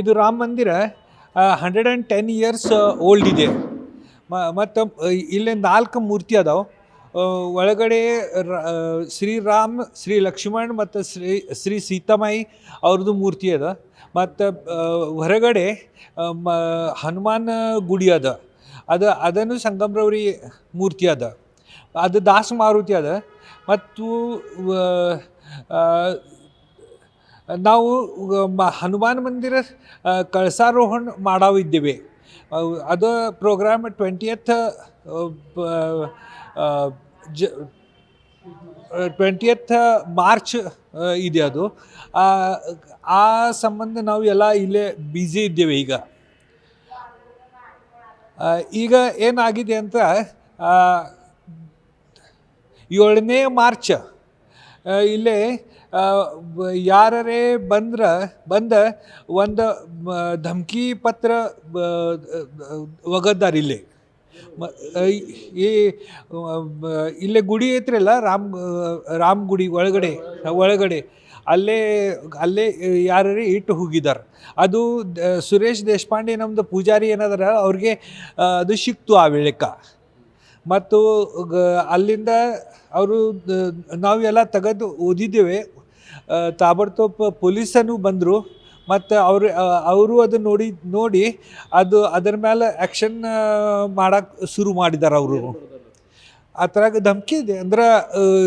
ಇದು Rama Mandira hundred and ten years old ಇದೆ. ಮತ್ತು ಇಲ್ಲಿ ನಾಲ್ಕು ಮೂರ್ತಿ ಅದಾವೆ. ಒಳಗಡೆ ಶ್ರೀರಾಮ್, ಶ್ರೀ ಲಕ್ಷ್ಮಣ್ ಮತ್ತು ಶ್ರೀ ಶ್ರೀ ಸೀತಾಮಾಯಿ ಅವ್ರದ್ದು ಮೂರ್ತಿ ಅದ. ಮತ್ತು ಹೊರಗಡೆ ಮ, ಹನುಮಾನ್ ಗುಡಿ ಅದ. ಅದು, ಅದನ್ನು ಸಂಗಮ್ರವ್ರಿ ಮೂರ್ತಿ ಅದ. ಅದು ದಾಸ ಮಾರುತಿ ಅದ. ಮತ್ತು ನಾವು ಮ- ಹನುಮಾನ್ ಮಂದಿರ ಕಳಸಾರೋಹಣ ಮಾಡಾವಿದ್ದೇವೆ. ಅದು ಪ್ರೋಗ್ರಾಮ್ ಟ್ವೆಂಟಿಯತ್ ಜ ಟ್ವೆಂಟಿಯತ್ ಮಾರ್ಚ್ ಇದೆ ಅದು. ಆ, ಸಂಬಂಧ ನಾವು ಎಲ್ಲ ಇಲ್ಲೇ ಬ್ಯುಸಿ ಇದ್ದೇವೆ ಈಗ. ಈಗ ಏನಾಗಿದೆ ಅಂತ ಏಳನೇ ಮಾರ್ಚ್ ಇಲ್ಲೇ ಯಾರರೇ ಬಂದ್ರೆ, ಬಂದ ಒಂದು ಧಮಕಿ ಪತ್ರ ಒಗದ್ದಾರ ಇಲ್ಲಿ. ಈ ಇಲ್ಲೇ ಗುಡಿ ಐತ್ರಲ್ಲ, ರಾಮ್ ರಾಮ್ ಗುಡಿ ಒಳಗಡೆ ಒಳಗಡೆ. ಅಲ್ಲೇ ಅಲ್ಲೇ ಯಾರೇ ಇಟ್ಟು ಹೋಗಿದ್ದಾರೆ ಅದು ಸುರೇಶ್ ದೇಶಪಾಂಡೆ ನಮ್ಮದು ಪೂಜಾರಿ ಏನದಾರ, ಅವ್ರಿಗೆ ಅದು ಸಿಕ್ತು ಆ ವೇಳೆಕ. ಮತ್ತು ಅಲ್ಲಿಂದ ಅವರು ನಾವೆಲ್ಲ ತೆಗೆದು ಓದಿದ್ದೇವೆ. ತಾಬಡ್ತೋಪ್ ಪೊಲೀಸನು ಬಂದರು. ಮತ್ತು ಅವರು ಅವರು ಅದು ನೋಡಿ ನೋಡಿ ಅದು ಅದರ ಮೇಲೆ ಆ್ಯಕ್ಷನ್ ಮಾಡಕ್ಕೆ ಶುರು ಮಾಡಿದ್ದಾರೆ ಅವರು. ಆ ಥರ ಧಮಕಿ ಇದೆ. ಅಂದ್ರೆ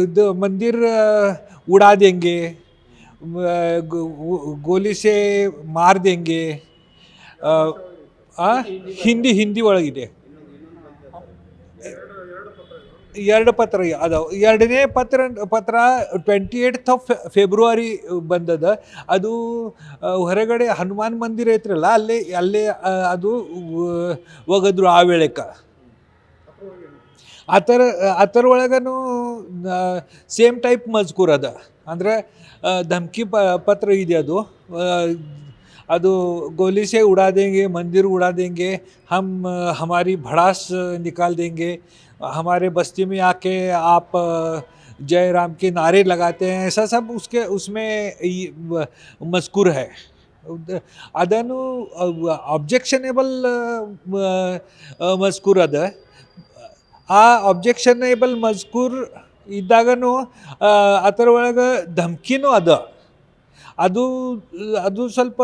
ಇದು ಮಂದಿರ ಉಡಾದ ಹೆಂಗೆ ಗೋಲಿಸೆ ಮಾರ್ದ ಆ? ಹಿಂದಿ ಹಿಂದಿ ಒಳಗಿದೆ. ಎರಡು ಪತ್ರ ಅದಾವ ಎರಡನೇ ಪತ್ರ ಪತ್ರ ಟ್ವೆಂಟಿ ಏಯ್ಟ್ ಆಫ್ ಫೆಬ್ರವರಿ ಬಂದದ. ಅದು ಹೊರಗಡೆ ಹನುಮಾನ್ ಮಂದಿರ ಐತ್ರಲ್ಲ ಅಲ್ಲೇ ಅಲ್ಲೇ ಅದು ಒಗದ್ರು ಆ ವೇಳೆಕ ಆತರ ಆತರ ಒಳಗನು ಸೇಮ್ ಟೈಪ್ ಮಜ್ಕೂರ್ ಅದ. ಅಂದರೆ ಧಮ್ಕಿ ಪತ್ರ ಇದೆ ಅದು. ಅದು ಗೋಲಿ से उड़ा देंगे मंदिर उड़ा देंगे हम अ, हमारी भड़ास निकाल देंगे हमारे बस्ती में आके आप अ, जय राम के नारे लगाते हैं ऐसा सब उसके उसमें ये, व- मज़कूर है ಉದ್- ಅದನ್ನು ಅಬ್ಜೆಕ್ಷನೇಬಲ್ ಮಜ್ಕೂರ್ ಅದ ಆ ಅಬ್ಜೆಕ್ಷನೇಬಲ್ ಮಜ್ಕೂರ್ ಇದ್ದಾಗನು ಆ, ಅದರ ಒಳಗೆ ಧಮ್ಕಿನೂ ಅದ ಅದು ಅದು ಸ್ವಲ್ಪ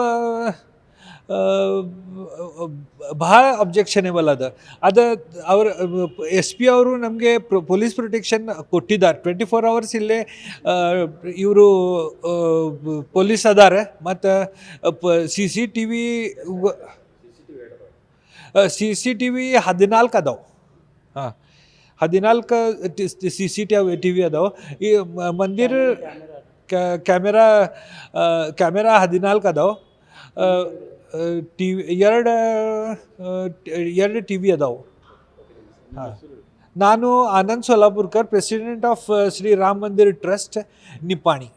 ಭಾಳ ಅಬ್ಜೆಕ್ಷನೇಬಲ್ ಅದ. ಅದ, ಅವ್ರ ಎಸ್ ಪಿ ಅವರು ನಮಗೆ ಪೊಲೀಸ್ ಪ್ರೊಟೆಕ್ಷನ್ ಕೊಟ್ಟಿದ್ದಾರೆ. ಟ್ವೆಂಟಿ ಫೋರ್ ಅವರ್ಸ್ ಇಲ್ಲೇ ಇವರು ಪೊಲೀಸ್ ಅದಾರೆ. ಮತ್ತು C C T V C C T V ಹದಿನಾಲ್ಕು ಅದಾವೆ. ಹಾಂ, ಹದಿನಾಲ್ಕು C C T T V ಅದಾವೆ. ಈ ಮಂದಿರ್ ಕ್ಯಾಮೆರಾ ಕ್ಯಾಮೆರಾ ಹದಿನಾಲ್ಕು ಅದಾವೆ. ಟಿ, ಎರಡು ಎರಡು ಟಿ ವಿ ಅದಾವೆ. ಹಾಂ. ನಾನು Anand Solapurkar president of Shri Rama Mandir trust, Nippani.